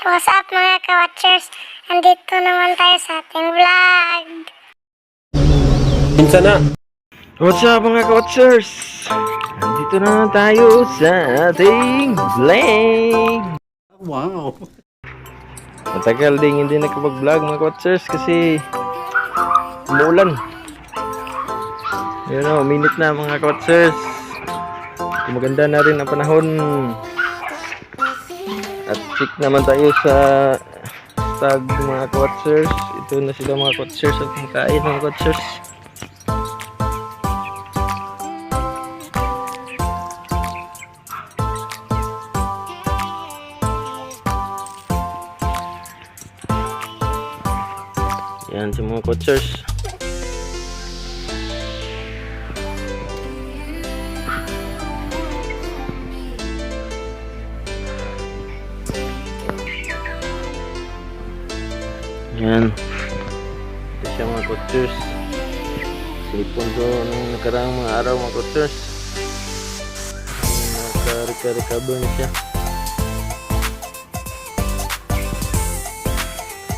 What's up mga ka-watchers? Andito naman tayo sa ating vlog. Minsan na. What's up mga ka-watchers? Nandito na naman tayo sa ating vlog. Wow. Matagal din hindi nakapag-vlog mga ka-watchers kasi umuulan. Yun o, minute na mga ka-watchers. Maganda na rin ang panahon. At check naman tayo sa tag mga ka-watchers. Ito na sila mga ka-watchers at kumakain mga ka-watchers. Yan sa mga coachers. Yan. Ito siya mga coachers. Silipon ko nung nakaraang mga araw mga coachers. Naka-recover na siya.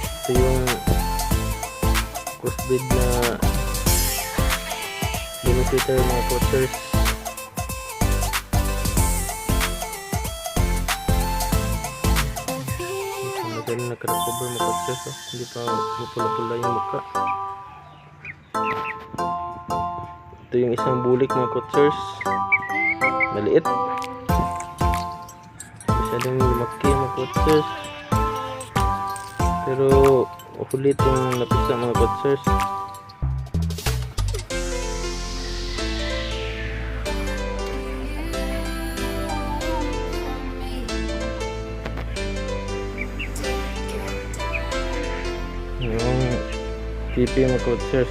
Ito yung crossbreed na benefiter mga coachers magaling nakarecover mga coachers oh. hindi pa mapula-pula yung mukha ito yung isang bulik mga coachers maliit masyadong lumaki mga coachers pero ulit yung napisa mga coachers TP mga coachers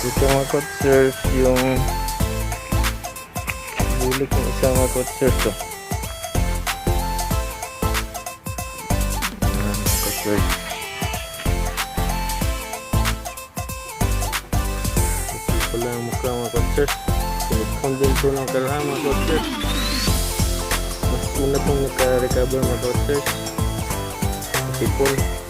dito mga coachers yung bulik ng isang mga coachers oh. Ayan, mga coachers ito pala ang mukha mga coachers sinikon din po ng kalahan mga coachers mas una pong naka-recover mga coachers sipon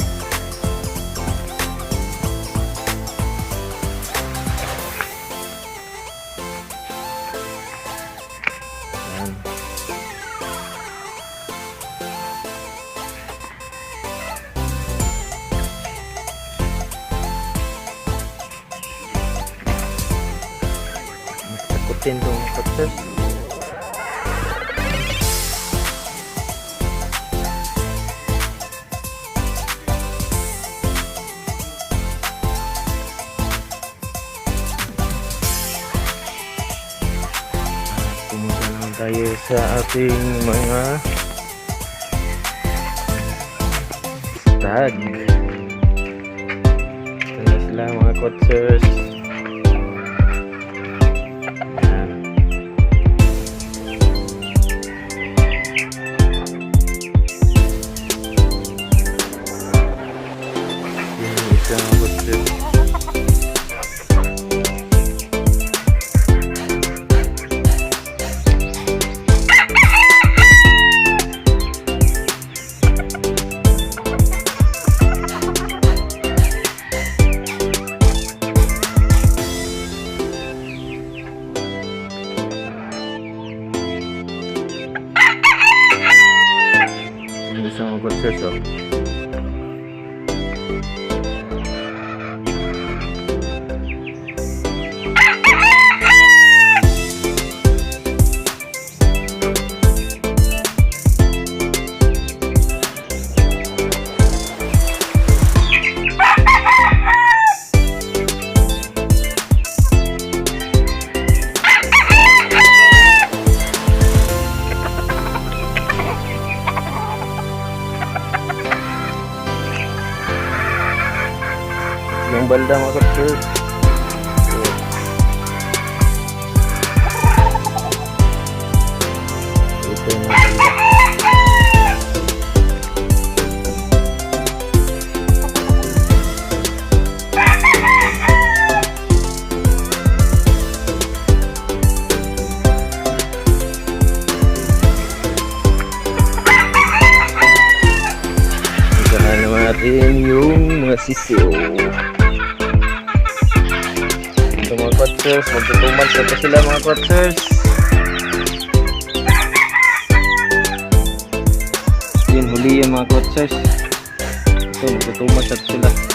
tayo sa ating mga. Ito na sila mga coachers. Ayan. Isang mga Yung balda mga ka-church. Yung yung mga sisiyo mga quatsers, magtutuman na pa sila mga quatsers. Yun, huli yung mga quatsers. Ito, magtutuman na sila.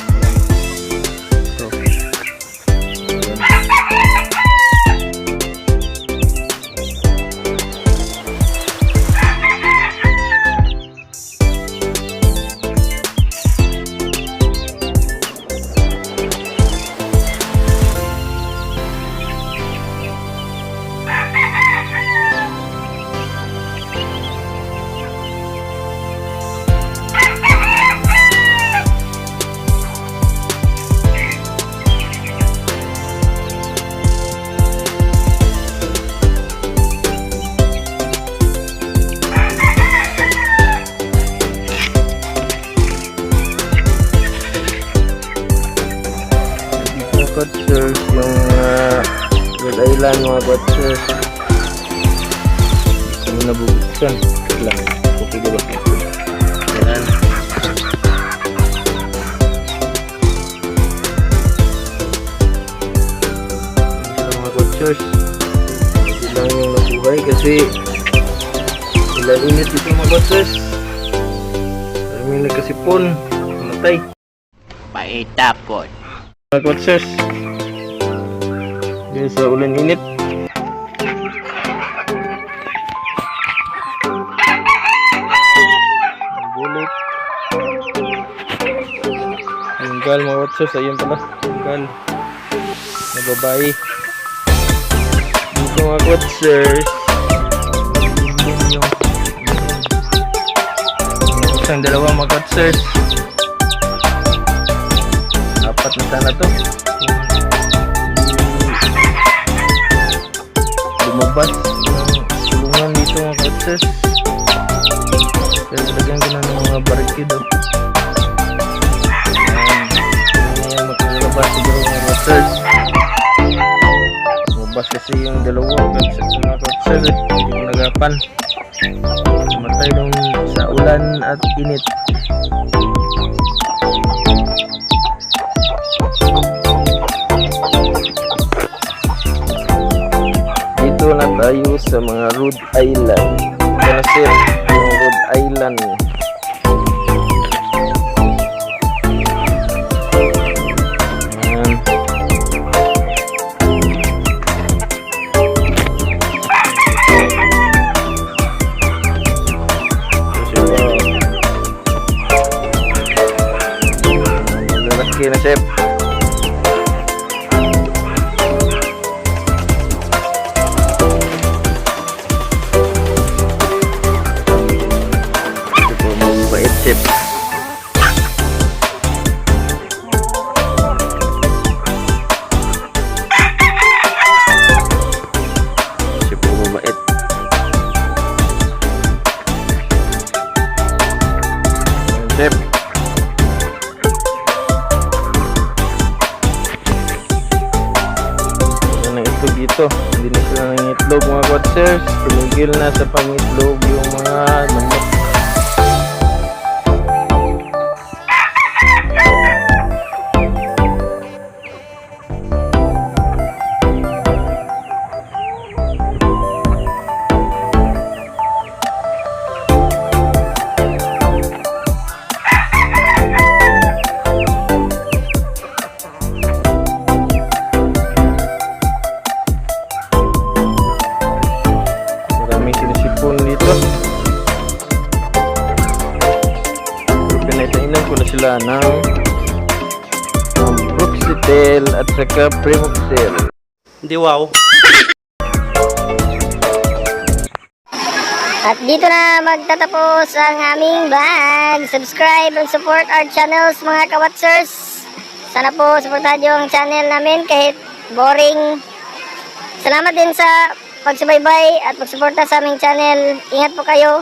Quatsers, yung uh, Rhode Island mga quatsers. Hindi ko nabubuksan. Lang. Okay diba? Ayan. Ito mga quatsers. Hindi lang yung nabuhay kasi sila init dito mga quatsers. Maraming nagkasipon. Namatay. Paitapon. Mga quatsers. Dahil sa ulan init. Bulit. Yung gal mga quatsers. Ayun pala. Yung gal. Na babae. Dito mga yung- Isang dalawa mga quatsers. Apat na sana to. Lumabas ng tulungan dito mga coaches. Kaya ko na ng mga barikid oh. Ayan, makalabas siguro mga coaches. Lumabas kasi yung dalawa coaches mga eh. Hindi ko nagapan. Matay nung sa ulan at init. Tayo sa mga Rhode Island. Ito na sir, yung Rhode Island. Siya pa. Lalaki na chef. Itlog dito. Hindi na sila ng itlog mga quatsers. Tumigil na sa pangitlog yung mga manok. Pinatainan ko na sila ng um, Brooksitel at saka Primoxel. Hindi wow. At dito na magtatapos ang aming vlog. Subscribe and support our channels mga kawatsers. Sana po supportahan niyo ang channel namin kahit boring. Salamat din sa pagsubaybay at pagsuporta sa aming channel. Ingat po kayo.